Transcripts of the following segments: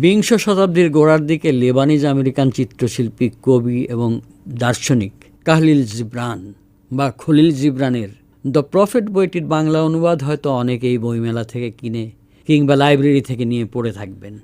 বিংশ শতাব্দীর গোড়ার দিকে লেবানিজ আমেরিকান চিত্রশিল্পী কবি এবং দার্শনিক কাহলিল জিব্রান বা খলিল জিব্রানের দ্য প্রফেট বইটির বাংলা অনুবাদ হয়তো অনেকেই বইমেলা থেকে কিনে কিংবা লাইব্রেরি থেকে নিয়ে পড়ে থাকবেন।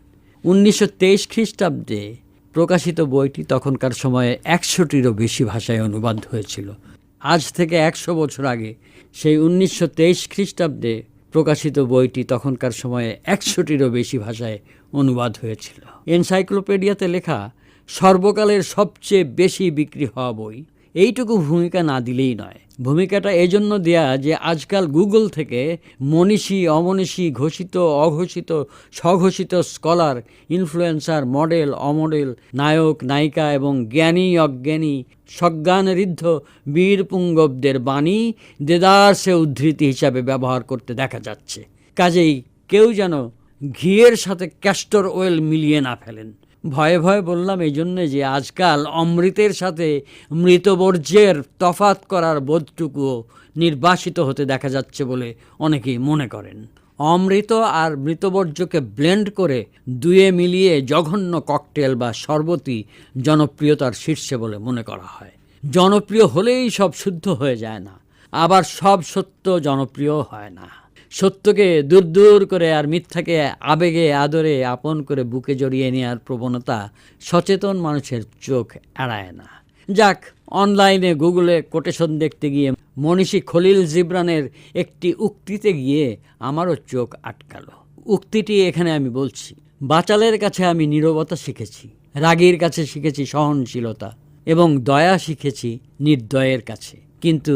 উনিশশো তেইশ খ্রিস্টাব্দে প্রকাশিত বইটি তখনকার সময়ে একশোটিরও বেশি ভাষায় অনুবাদ হয়েছিল। আজ থেকে একশো বছর আগে সেই উনিশশো তেইশ খ্রিস্টাব্দে প্রকাশিত বইটি তখনকার সময়ে একশোটিরও বেশি ভাষায় অনুবাদ হয়েছিল। এনসাইক্লোপিডিয়াতে লেখা, সর্বকালের সবচেয়ে বেশি বিক্রি হওয়া বই। এইটুকু ভূমিকা না দিলেই নয়। ভূমিকাটা এজন্য দেয়া যে আজকাল গুগল থেকে মনীষী, অমনীষী, ঘোষিত, অঘোষিত, স্বঘোষিত স্কলার, ইনফ্লুয়েন্সার, মডেল, অমডেল, নায়ক, নায়িকা এবং জ্ঞানী, অজ্ঞানী সজ্ঞানঋদ্ধ বীর পুঙ্গবদের বাণী দেদারসে উদ্ধৃতি হিসাবে ব্যবহার করতে দেখা যাচ্ছে। কাজেই কেউ যেন ঘিয়ের সাথে ক্যাস্টর ওয়েল মিলিয়ে না ফেলেন। ভয়ে ভয়ে বললাম, এই জন্যে যে আজকাল অমৃতের সাথে মৃতবর্জ্যের তফাত করার বোধটুকুও নির্বাসিত হতে দেখা যাচ্ছে বলে অনেকেই মনে করেন। অমৃত আর মৃতবর্জ্যকে ব্লেন্ড করে দুয়ে মিলিয়ে জঘন্য ককটেল বা শরবতই জনপ্রিয়তার শীর্ষে বলে মনে করা হয়। জনপ্রিয় হলেই সব শুদ্ধ হয়ে যায় না, আবার সব সত্য জনপ্রিয় হয় না। সত্যকে দূর দূর করে আর মিথ্যাকে আবেগে, আদরে আপন করে বুকে জড়িয়ে নেওয়ার প্রবণতা সচেতন মানুষের চোখ এড়ায় না। যাক, অনলাইনে গুগলে কোটেশন দেখতে গিয়ে মনীষী খলিল জিব্রানের একটি উক্তিতে গিয়ে আমারও চোখ আটকালো। উক্তিটি এখানে আমি বলছি, বাচালের কাছে আমি নীরবতা শিখেছি, রাগীর কাছে শিখেছি সহনশীলতা এবং দয়া শিখেছি নির্দয়ের কাছে। কিন্তু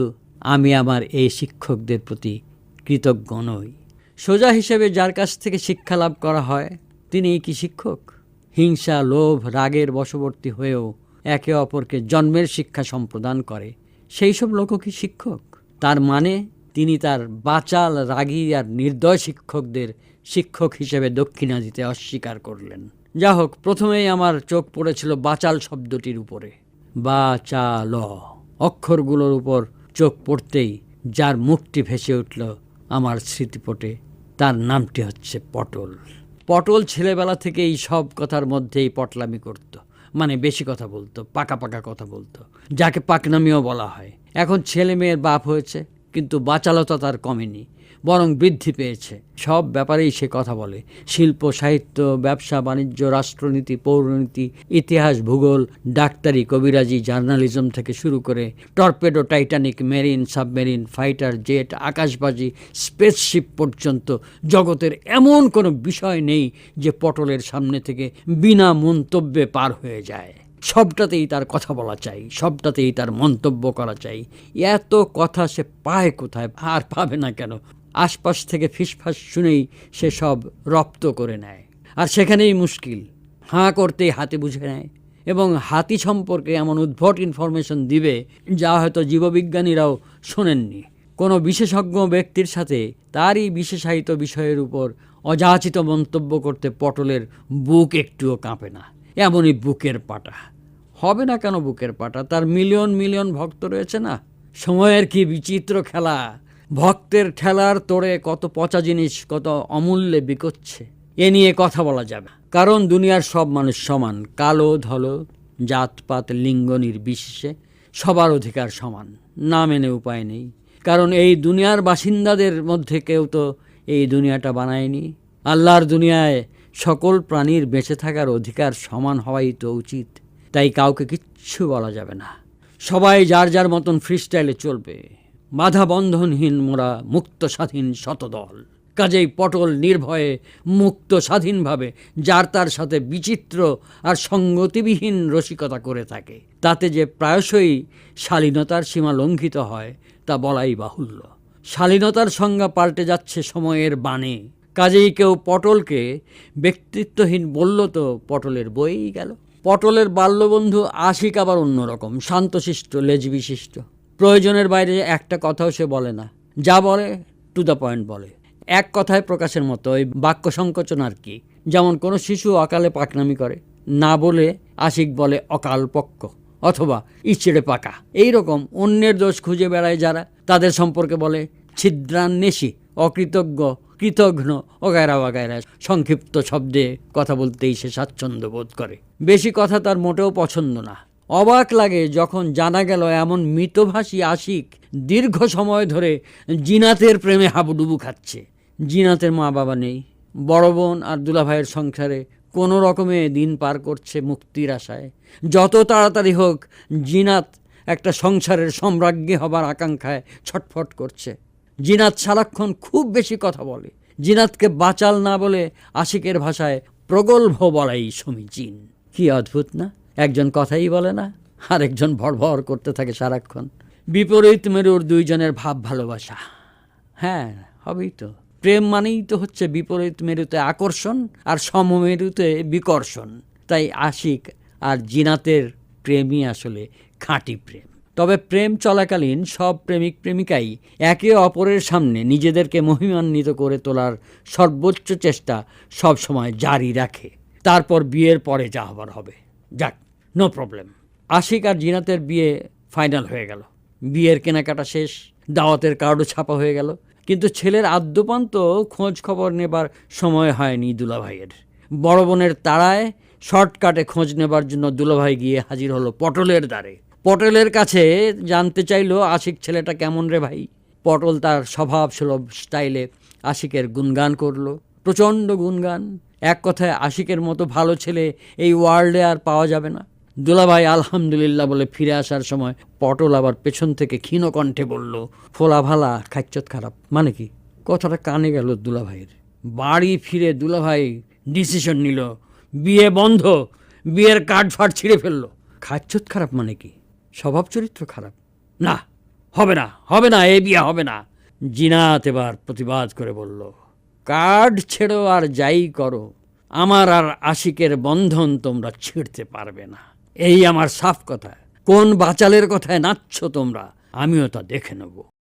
আমি আমার এই শিক্ষকদের প্রতি কৃতজ্ঞ নই। সোজা হিসেবে যার কাছ থেকে শিক্ষা লাভ করা হয় তিনি কি শিক্ষক? হিংসা, লোভ, রাগের বশবর্তী হয়েও একে অপরকে জন্মের শিক্ষা সম্প্রদান করে। সেই সব লোকও কি শিক্ষক? তার মানে তিনি তার বাচাল, রাগী আর নির্দয় শিক্ষকদের শিক্ষক হিসেবে দক্ষিণা দিতে অস্বীকার করলেন। যা হোক প্রথমেই আমার চোখ পড়েছিল বাচাল শব্দটির উপরে। বাচাল অক্ষরগুলোর উপর চোখ পড়তেই যার মুখটি ভেসে উঠল আমার স্মৃতিপটে। তার নামটি হচ্ছে পটল। পটল ছেলেবেলা থেকে এই সব কথার মধ্যেই পটলামি করত। মানে বেশি কথা বলতো, পাকা পাকা কথা বলতো। যাকে পাকনামিও বলা হয়। এখন ছেলে মেয়ের বাপ হয়েছে, কিন্তু বাচালতা তার কমেনি। বরং বৃদ্ধি পেয়েছে। সব ব্যাপারেই সে কথা বলে। শিল্প, সাহিত্য, ব্যবসা, বাণিজ্য, রাষ্ট্রনীতি, পৌরনীতি, ইতিহাস, ভূগোল, ডাক্তারি, কবিরাজি, জার্নালিজম থেকে শুরু করে torpedo, Titanic, marine, submarine, fighter, jet, আকাশবাজি, spaceship পর্যন্ত জগতের এমন কোনো বিষয় নেই যে পটলের সামনে থেকে বিনা মন্তব্যে পার হয়ে যায়। সবটাতেই তার কথা বলা চাই, সবটাতেই তার মন্তব্য করা চাই। এত কথা সে পায় কোথায়? আর পাবে না কেন? আশপাশ থেকে ফিসফাস শুনেই সে সব রপ্ত করে নেয়। আর সেখানেই মুশকিল। হাঁ করতেই হাতে বুঝে নেয় এবং হাতি সম্পর্কে এমন উদ্ভট ইনফরমেশন দিবে যা হয়তো জীববিজ্ঞানীরাও শোনেননি। কোনো বিশেষজ্ঞ ব্যক্তির সাথে তারই বিশেষায়িত বিষয়ের উপর অযাচিত মন্তব্য করতে পটলের বুক একটুও কাঁপে না। এমনই বুকের পাটা। হবে না কেন বুকের পাটা? তার মিলিয়ন মিলিয়ন ভক্ত রয়েছে না? সময়ের কি বিচিত্র খেলা? ভক্তের ঠেলার তোড়ে কত পচা জিনিস, কত অমূল্যে বিকোচ্ছে। এ নিয়ে কথা বলা যাবে। কারণ দুনিয়ার সব মানুষ সমান। কালো, ধলো, জাতপাত, লিঙ্গ নির্বিশেষে সবার অধিকার সমান। না মেনে উপায় নেই। কারণ এই দুনিয়ার বাসিন্দাদের মধ্যে কেউ তো এই দুনিয়াটা বানায়নি। আল্লাহর দুনিয়ায় সকল প্রাণীর বেঁচে থাকার অধিকার সমান হওয়াই তো উচিত। তাই কাউকে কিচ্ছু বলা যাবে না। সবাই যার যার মতন ফ্রিস্টাইলে চলবে। বাধা বন্ধনহীন মোরা মুক্ত স্বাধীন শতদল। কাজেই পটল নির্ভয়ে মুক্ত স্বাধীনভাবে যার তার সাথে বিচিত্র আর সঙ্গতিবিহীন রসিকতা করে থাকে। তাতে যে প্রায়শই শালীনতার সীমা লঙ্ঘিত হয়, তা বলাই বাহুল্য। শালীনতার সংজ্ঞা পাল্টে যাচ্ছে সময়ের বাণে। কাজেই কেউ পটলকে ব্যক্তিত্বহীন বলল তো পটলের বইই গেল। পটলের বাল্যবন্ধু আশিক আবার অন্যরকম, শান্তশিষ্ট লেজ বিশিষ্ট প্রয়োজনের বাইরে একটা কথাও সে বলে না। যা বলে টু দ্য পয়েন্ট বলে। এক কথায় প্রকাশের মতো ওই বাক্য সংকোচন আর কি। যেমন কোনো শিশু অকালে পাকনামি করে, না বলে আশিক বলে অকাল পক্ষ অথবা ইচড়ে পাকা। এই রকম অন্যের দোষ খুঁজে বেড়ায় যারা, তাদের সম্পর্কে বলে ছিদ্রান্বেষী, অকৃতজ্ঞ, কৃতঘ্ন ওগায়রা ওগায়রা সংক্ষিপ্ত শব্দে কথা বলতেই সে স্বাচ্ছন্দ্য বোধ করে। বেশি কথা তার মোটেও পছন্দ না। অবাক লাগে যখন জানা গেল এমন মৃতভাষী আশিক দীর্ঘ সময় ধরে জিনাতের প্রেমে হাবুডুবু খাচ্ছে। জিনাতের মা বাবা নেই। বড় বোন আর দুলাভাইয়ের সংসারে কোনো রকমে দিন পার করছে মুক্তির আশায়। যত তাড়াতাড়ি হোক, জিনাত একটা সংসারের সম্রাজ্ঞী হবার আকাঙ্ক্ষায় ছটফট করছে। জিনাত সারাক্ষণ খুব বেশি কথা বলে। জিনাতকে বাঁচাল না বলে আশিকের ভাষায় প্রগল্ভ বলাই সমীচীন। কি অদ্ভুত না? একজন কথাই বলে না আর একজন ভরভর করতে থাকে সারাক্ষণ। বিপরীত মেরুর দুইজনের ভাব ভালোবাসা। হ্যাঁ হবেই তো। প্রেম মানেই তো হচ্ছে বিপরীত মেরুতে আকর্ষণ আর সমমেরুতে বিকর্ষণ। তাই আশিক আর জিনাতের প্রেমই আসলে খাঁটি প্রেম। তবে প্রেম চলাকালীন সব প্রেমিক প্রেমিকাই একে অপরের সামনে নিজেদেরকে মহিমান্বিত করে তোলার সর্বোচ্চ চেষ্টা সব সময় জারি রাখে। তারপর বিয়ের পরে যা হবার হবে। যাক নো প্রবলেম আশিক আর জিনাতের বিয়ে ফাইনাল হয়ে গেল। বিয়ের কেনাকাটা শেষ, দাওয়াতের কার্ডও ছাপা হয়ে গেল। কিন্তু ছেলের আদ্যপান্ত খোঁজ খবর নেবার সময় হয়নি দুলাভাইয়ের। বড় বোনের তাড়ায় শর্টকাটে খোঁজ নেবার জন্য দুলাভাই গিয়ে হাজির হলো পটলের দ্বারে। পটলের কাছে জানতে চাইলো, আশিক ছেলেটা কেমন রে ভাই? পটল তার স্বভাব সুলভ স্টাইলে আশিকের গুণগান করল। প্রচণ্ড গুণগান। এক কথায় আশিকের মতো ভালো ছেলে এই ওয়ার্ল্ডে আর পাওয়া যাবে না। দুলাভাই আলহামদুলিল্লাহ বলে ফিরে আসার সময় পটল আবার পেছন থেকে ক্ষীণ কণ্ঠে বলল, ফোলা ভালা, খাচ্চত খারাপ। মানে কি? কথাটা কানে গেল দুলাভাইয়ের। বাড়ি ফিরে দুলাভাই ডিসিশন নিল, বিয়ে বন্ধ, বিয়ের কার্ড ফাট ছিঁড়ে ফেলল। খাচ্চত খারাপ মানে কি? স্বভাব চরিত্র খারাপ? না, হবে না হবে না, এ বিয়ে হবে না। জিনাত এবার প্রতিবাদ করে বলল কার্ড ছেড়ো আর যাই করো, আমার আর আশিকের বন্ধন তোমরা ছিঁড়তে পারবে না। এই আমার সাফ কথা। কোন বাচালের কথায় নাচছ তোমরা, আমিও তা দেখে নেব।